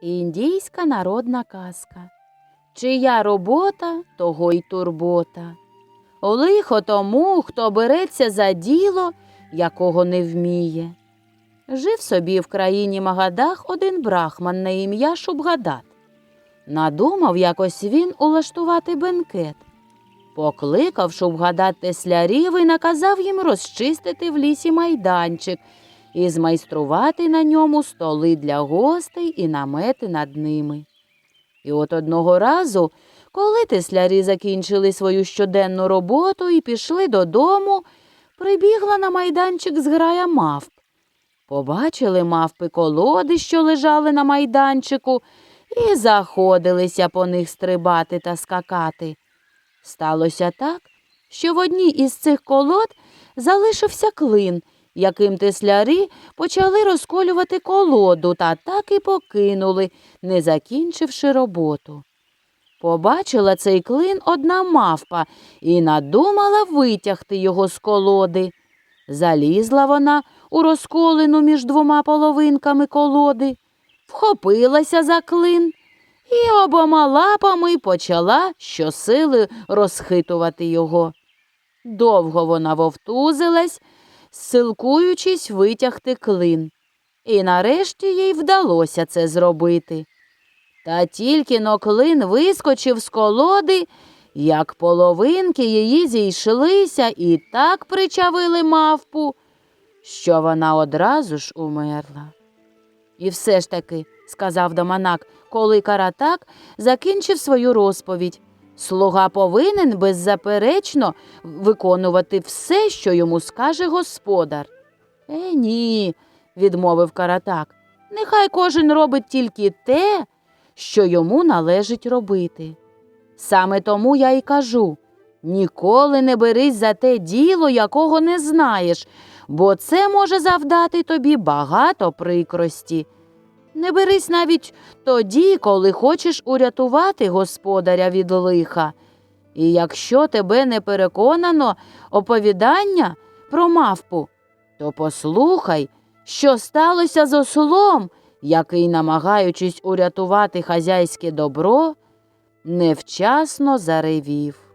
Індійська народна казка. Чия робота, того й турбота. Лихо тому, хто береться за діло, якого не вміє. Жив собі в країні Магадах один брахман на ім'я Шубгадат. Надумав якось він улаштувати бенкет. Покликав Шубгадат теслярів і наказав їм розчистити в лісі майданчик і змайструвати на ньому столи для гостей і намети над ними. І от одного разу, коли теслярі закінчили свою щоденну роботу і пішли додому, прибігла на майданчик зграя мавп. Побачили мавпи колоди, що лежали на майданчику, і заходилися по них стрибати та скакати. Сталося так, що в одній із цих колод залишився клин, яким теслярі почали розколювати колоду та так і покинули, не закінчивши роботу. Побачила цей клин одна мавпа і надумала витягти його з колоди. Залізла вона у розколену між двома половинками колоди, вхопилася за клин і обома лапами почала щосили розхитувати його. Довго вона вовтузилась, силкуючись витягти клин, і нарешті їй вдалося це зробити. Та тільки но клин вискочив з колоди, як половинки її зійшлися і так причавили мавпу, що вона одразу ж умерла. І все ж таки, сказав Доманак, коли Каратак закінчив свою розповідь. Слуга повинен беззаперечно виконувати все, що йому скаже господар. Е, ні, відмовив Каратак. Нехай кожен робить тільки те, що йому належить робити. Саме тому я й кажу ніколи не берись за те діло, якого не знаєш, бо це може завдати тобі багато прикрості. Не берись навіть тоді, коли хочеш урятувати господаря від лиха. І якщо тебе не переконано оповідання про мавпу, то послухай, що сталося з ослом, який, намагаючись урятувати хазяйське добро, невчасно заревів.